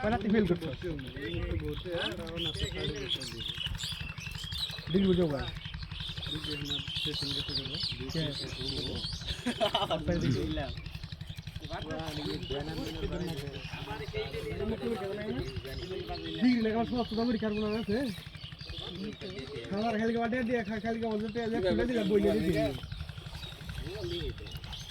কয়লাতে fail করছ? দিল বুঝো গা ডিগ্রি লেখা সমস্ত দামের কার্বন আছে? খাবার খালি কাটে দিয়ে খা খালি কাবার জুটে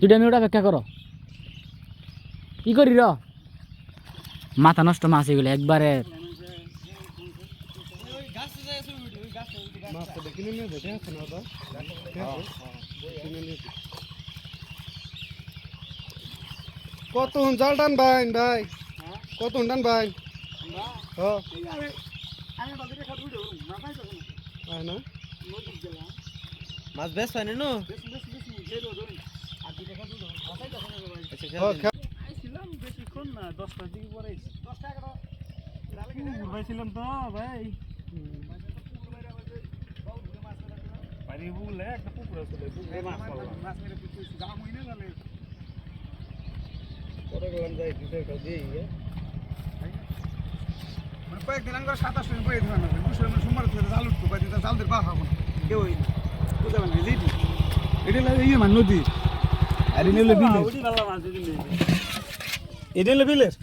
দুটা মিনিট অপেক্ষা করো। কি করি র? মাথা নষ্ট মাছ এগুলো একবারে। কত জাল টান ভাই ভাই। কত টান ভাই হ্যাঁ না। মাছ বেশ হয় না বেশিক্ষণ না? দশটার দিকে পরে ঘুরবাইছিলাম তো ভাই বাড়ি বুগলে একটা পুকুর আছে পুকুরে মাছ পাবো পরে গেলাম যাই দুটো একটা দিয়ে মানে কয়েকদিন আগে সাতাশ মিনিট বয়ে দিলাম দুশো মিনিট সময় ধরে জাল উঠতো কয়েকদিন জাল দিয়ে পা খাব না। কেউ হই না। বুঝতে পারলেন লিডি এটা লাগে ইয়ে মানে নদী। আর এটা হলো বিলের এটা হলো বিলের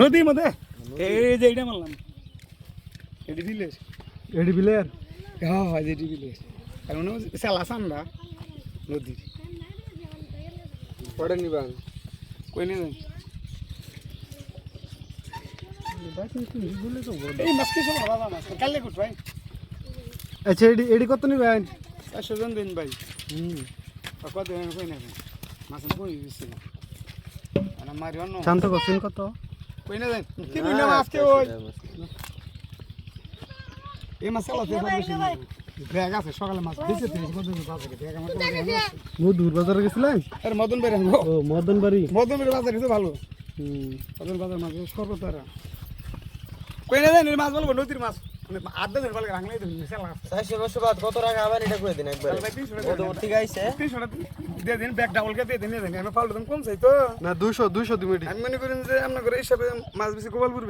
নদীর মধ্যে? এই যে এটা মারলাম। এটি বিলের এডি বিলের হ্যাঁ হয় এটি বিলের মনে হচ্ছে সেলা সান্দা নদীর। পরে নিবান কই নিয়ে যান এই মাছ কিছু বাবা মাছ? কালে কুট ভাই। আচ্ছা এডি এডি কত নিবেন চারশো জন দিন ভাই। হুম। কত দিন কই না মাছ কই আর মারি অন্য শান্ত করছেন কত কই না যান কি বুঝলে মাছ কে ওই? এই মাছ চালাতে পারবে ব্যাগ আছে সকালে মাছ দিতে তিরিশ কত দিন বাজারে ব্যাগ আমার। মধুর বাজারে গেছিলেন? আরে মদন বের ও মদন বাড়ি। মদন বের বাজার আছে ভালো। হুম। মদন বাজার মাছ সর্বতারা। কই না এই মাছ বলব নদীর মাছ। কত টাকা আবার এটা করে দিন একবার? দিয়ে দিন ব্যাগ ডাবল কে দিয়ে দিন আমি পাল্টো দাম কম চাই তো। না দুশো দুশো দিবেন আমি মনে করি যে আপনার হিসাবে মাছ বেশি গোপালপুর